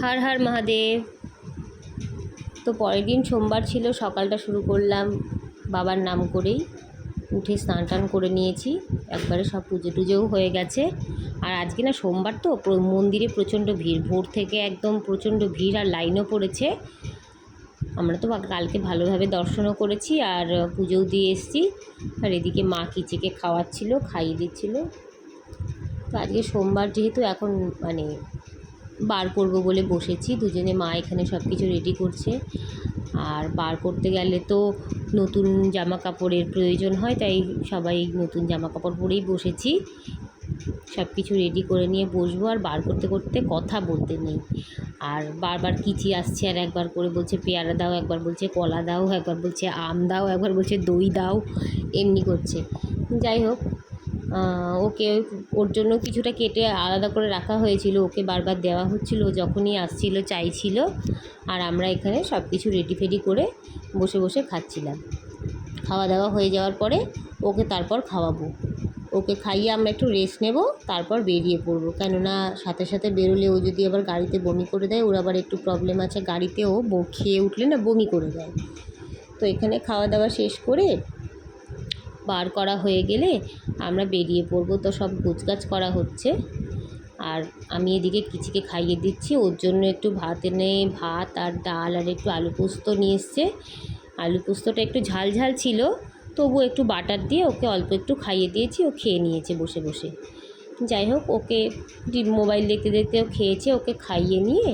হর হর মহাদেব। তো পরের দিন সোমবার ছিল, সকালটা শুরু করলাম বাবার নাম করেই। উঠে স্নান টান করে নিয়েছি, একবারে সব পুজো টুজোও হয়ে গেছে। আর আজকে না সোমবার তো মন্দিরে প্রচণ্ড ভিড়, ভোর থেকে একদম প্রচণ্ড ভিড় আর লাইনও পড়েছে। আমরা তো কালকে ভালোভাবে দর্শনও করেছি আর পুজোও দিয়ে এসেছি। আর এদিকে মা কিচিকে খাওয়াচ্ছিল, খাইয়ে দিচ্ছিল। তো আজকে সোমবার যেহেতু এখন মানে বার করব বলে বসেছি। দুজনে মা এখানে সব কিছু রেডি করছে। আর বার করতে গেলে তো নতুন জামা কাপড়ের প্রয়োজন হয়, তাই সবাই নতুন জামা কাপড় পরেই বসেছি। সব কিছু রেডি করে নিয়ে বসবো। আর বার করতে করতে কথা বলতে নেই। আর বারবার কিচি আসছে আর একবার করে বলছে পেয়ারা দাও, একবার বলছে কলা দাও, একবার বলছে আম দাও, একবার বলছে দই দাও, এমনি করছে। যাই হোক ওকে ওর জন্য কিছুটা কেটে আলাদা করে রাখা হয়েছিল। ওকে বারবার দেওয়া হচ্ছিল, যখনই আসছিল, চাইছিল। আর আমরা এখানে সব কিছু রেডি ফেডি করে বসে বসে খাচ্ছিলাম। খাওয়া দাওয়া হয়ে যাওয়ার পরে ওকে তারপর খাওয়াবো। ওকে খাইয়ে আমরা একটু রেস্ট নেব, তারপর বেরিয়ে পড়ব। কেননা সাথে সাথে বেরোলে ও যদি আবার গাড়িতে বমি করে দেয়, ওর আবার একটু প্রবলেম আছে। গাড়িতেও খেয়ে উঠলে না বমি করে দেয়। তো এখানে খাওয়া দাওয়া শেষ করে বার করা হয়ে গেলে আমরা বেরিয়ে পড়ব। তো সব গোছগাছ করা হচ্ছে। আর আমি এদিকে কিচিকে খাইয়ে দিচ্ছি। ওর জন্য একটু ভাত এনে, ভাত আর ডাল আর একটু আলু পোস্ত নিয়ে এসছে। আলু পোস্তটা একটু ঝাল ঝাল ছিল তবু একটু বাটার দিয়ে ওকে অল্প একটু খাইয়ে দিয়েছি। ও খেয়ে নিয়েছে বসে বসে। যাই হোক, ওকে মোবাইল দেখতে দেখতেও খেয়েছে। ওকে খাইয়ে নিয়ে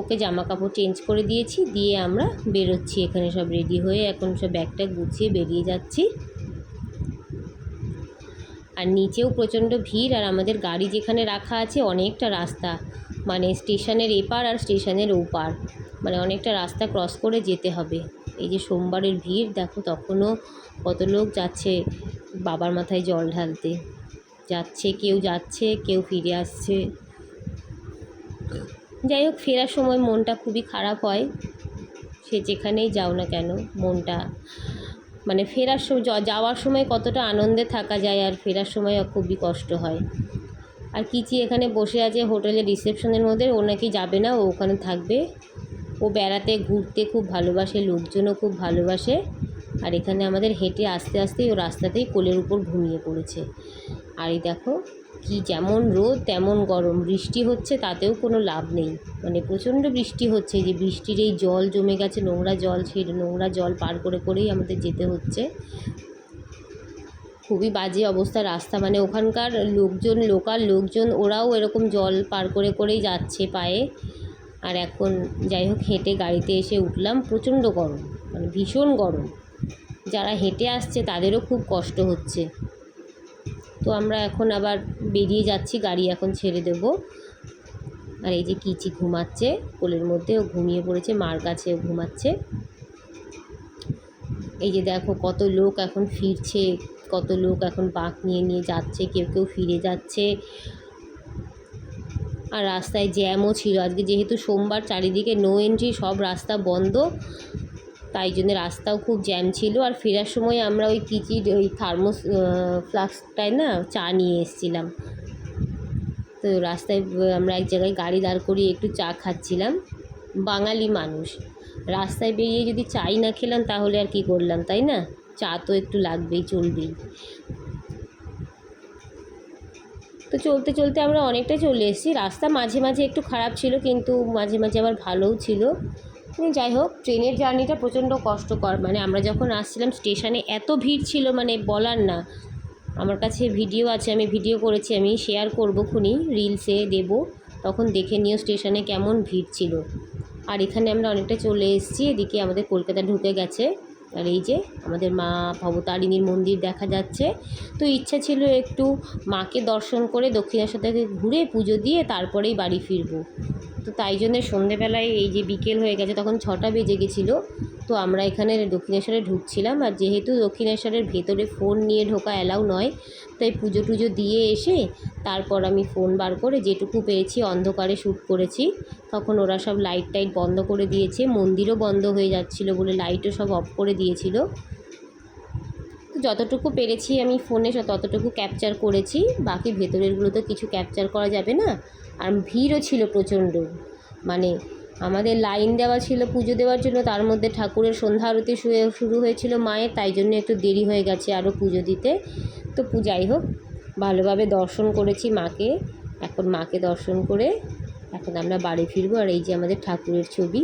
ওকে জামা কাপড় চেঞ্জ করে দিয়েছি। দিয়ে আমরা বেরোচ্ছি। এখানে সব রেডি হয়ে এখন সব ব্যাগটা গুছিয়ে বেরিয়ে যাচ্ছি। আর নিচেও প্রচণ্ড ভিড় আর আমাদের গাড়ি যেখানে রাখা আছে অনেকটা রাস্তা। মানে স্টেশনের এপার আর স্টেশনের ওপার। মানে অনেকটা রাস্তা ক্রস করে যেতে হবে। এই যে সোমবারের ভিড়, দেখো তখনও কত লোক যাচ্ছে বাবার মাথায় জল ঢালতে। যাচ্ছে, কেউ যাচ্ছে, কেউ ফিরে আসছে। যাই হোক, ফেরার সময় মনটা খুবই খারাপ হয়। সে যেখানেই যাও না কেন, মনটা মানে ফেরার সময় যাওয়ার সময় কতটা আনন্দে থাকা যায় আর ফেরার সময় খুবই কষ্ট হয়। আর কিচি এখানে বসে আছে হোটেলের রিসেপশনের মধ্যে, ও নাকি যাবে না, ও ওখানে থাকবে। ও বেড়াতে, ঘুরতে খুব ভালোবাসে, লোকজনও খুব ভালোবাসে। আর এখানে আমাদের হেঁটে আস্তে আস্তেই ও রাস্তাতেই কোলের উপর ঘুমিয়ে পড়েছে। আর এই দেখো কি যেমন রোদ, তেমন গরম। বৃষ্টি হচ্ছে, তাতেও কোনো লাভ নেই। মানে প্রচণ্ড বৃষ্টি হচ্ছে যে বৃষ্টির এই জল জমে গেছে, নোংরা জল সেই নোংরা জল পার করে করেই আমাদের যেতে হচ্ছে। খুবই বাজে অবস্থা রাস্তা। মানে ওখানকার লোকজন, লোকাল লোকজন, ওরাও এরকম জল পার করে করেই যাচ্ছে পায়ে। আর এখন যাই হোক, হেঁটে গাড়িতে এসে উঠলাম। প্রচণ্ড গরম মানে ভীষণ গরম। যারা হেঁটে আসছে, তাদেরও খুব কষ্ট হচ্ছে। তো আমরা এখন আবার বেরিয়ে যাচ্ছি, গাড়ি এখন ছেড়ে দেব। আর এই যে কিচি ঘুমাচ্ছে, কোলের মধ্যে ও ঘুমিয়ে পড়েছে, মার কাছে ও ঘুমাচ্ছে। এই যে দেখো কত লোক এখন ফিরছে, কত লোক এখন বাঁক নিয়ে নিয়ে যাচ্ছে, কেউ কেউ ফিরে যাচ্ছে। আর রাস্তায় জ্যামও ছিল, আজকে যেহেতু সোমবার চারিদিকে নো এন্ট্রি সব রাস্তা বন্ধ। তাই জন্য রাস্তাও খুব জ্যাম ছিল। আর ফেরার সময় আমরা ওই কিচির ওই থার্মোস ফ্লাস্কটায় না চা নিয়ে এসেছিলাম। তো রাস্তায় আমরা এক জায়গায় গাড়ি দাঁড় করিয়ে একটু চা খাচ্ছিলাম। বাঙালি মানুষ। রাস্তায় বেরিয়ে যদি চাই না খেলাম তাহলে আর কি করলাম, তাই না? চা তো একটু লাগবেই, চলবেই। তো চলতে চলতে আমরা অনেকটা চলে এসেছি। রাস্তা মাঝে মাঝে একটু খারাপ ছিল, কিন্তু মাঝে মাঝে আবার ভালোও ছিল। যাই হোক, ট্রেনের জার্নিটা প্রচণ্ড কষ্টকর। মানে আমরা যখন আসছিলাম স্টেশনে, এত ভিড় ছিল মানে বলার না। আমার কাছে ভিডিও আছে, আমি ভিডিও করেছি, আমি শেয়ার করব খুনি, রিলসে দেব। তখন দেখে নিও স্টেশনে কেমন ভিড় ছিল। আর এখানে আমরা অনেকটা চলে এসেছি, এদিকে আমাদের কলকাতা ঢুকে গেছে। আর এই যে আমাদের মা ভবতারিণীর মন্দির দেখা যাচ্ছে। তো ইচ্ছা ছিল একটু মাকে দর্শন করে দক্ষিণেশ্বর থেকে ঘুরে পুজো দিয়ে তারপরেই বাড়ি ফিরবো। তো তাই জন্যে সন্ধেবেলায় এই যে বিকেল হয়ে গেছে, তখন ছটা বেজে গেছিল। তো আমরা এখানে দক্ষিণেশ্বরে ঢুকছিলাম আর যেহেতু দক্ষিণেশ্বরের ভেতরে ফোন নিয়ে ঢোকা অ্যালাউ নয়, তাই পুজো টুজো দিয়ে এসে তারপর আমি ফোন বার করে যেটুকু পেয়েছি অন্ধকারে শ্যুট করেছি। তখন ওরা সব লাইট টাইট বন্ধ করে দিয়েছে, মন্দিরও বন্ধ হয়ে যাচ্ছিল বলে লাইটও সব অফ করে দিয়েছিল। তো যতটুকু পেরেছি আমি ফোনে ততটুকু ক্যাপচার করেছি, বাকি ভেতরেরগুলো তো কিছু ক্যাপচার করা যাবে না। আর ভিড়ও ছিল প্রচণ্ড। মানে আমাদের লাইন দেওয়া ছিল পুজো দেওয়ার জন্য, তার মধ্যে ঠাকুরের সন্ধ্যা আরতি শুরু হয়েছিল মায়ের, তাই জন্য একটু দেরি হয়ে গেছে আরও পুজো দিতে। তো পূজাই হোক, ভালোভাবে দর্শন করেছি মাকে। এখন মাকে দর্শন করে এখন আমরা বাড়ি ফিরবো। আর এই যে আমাদের ঠাকুরের ছবি।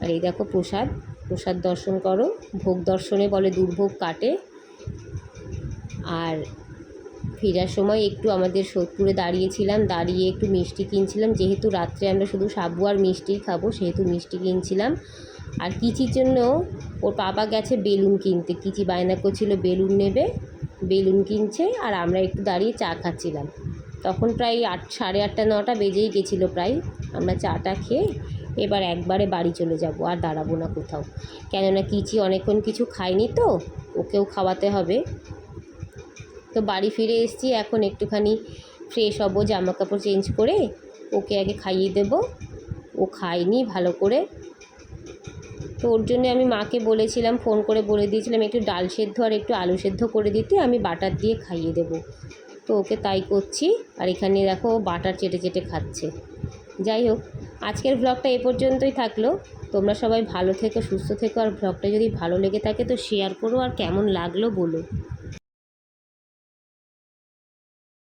আর এই দেখো প্রসাদ। প্রসাদ দর্শন করো। ভোগ দর্শনে বলে দুর্ভোগ কাটে। আর ফেরার সময় একটু আমাদের সোদপুরে দাঁড়িয়েছিলাম, দাঁড়িয়ে একটু মিষ্টি কিনছিলাম। যেহেতু রাত্রে আমরা শুধু সাবু আর মিষ্টিই খাব, সেহেতু মিষ্টি কিনছিলাম। আর কিচির জন্য ওর বাবা গেছে বেলুন কিনতে। কিচি বায়না করছিল, বেলুন নেবে, বেলুন কিনছে আর আমরা একটু দাঁড়িয়ে চা খাচ্ছিলাম। তখন প্রায় আট, সাড়ে আটটা, নটা বেজেই গেছিল প্রায়। আমরা চাটা খেয়ে এবার একবারে বাড়ি চলে যাব, আর দাঁড়াবো না কোথাও। কেননা কিচি অনেকক্ষণ কিছু খায়নি তো, ওকেও খাওয়াতে হবে। তো বাড়ি ফিরে এসেছি, এখন একটুখানি ফ্রেশ হব জামা কাপড় চেঞ্জ করে ওকে আগে খাইয়ে দেব। ও খায়নি ভালো করে। তো ওর জন্য আমি মাকে বলেছিলাম ফোন করে বলে দিয়েছিলাম, একটু ডাল সেদ্ধ আর একটু আলু সেদ্ধ করে দিতে, আমি বাটার দিয়ে খাইয়ে দেব। তো ওকে তাই করছি, আর এখানে দেখো ও বাটার চেটে চেটে খাচ্ছে। যাই হোক, আজকের ব্লগটা এ পর্যন্তই থাকল। তোমরা সবাই ভালো থেকো, সুস্থ থেকো, আর ব্লগটা যদি ভালো লেগে থাকে তো শেয়ার করো, আর কেমন লাগল বলো।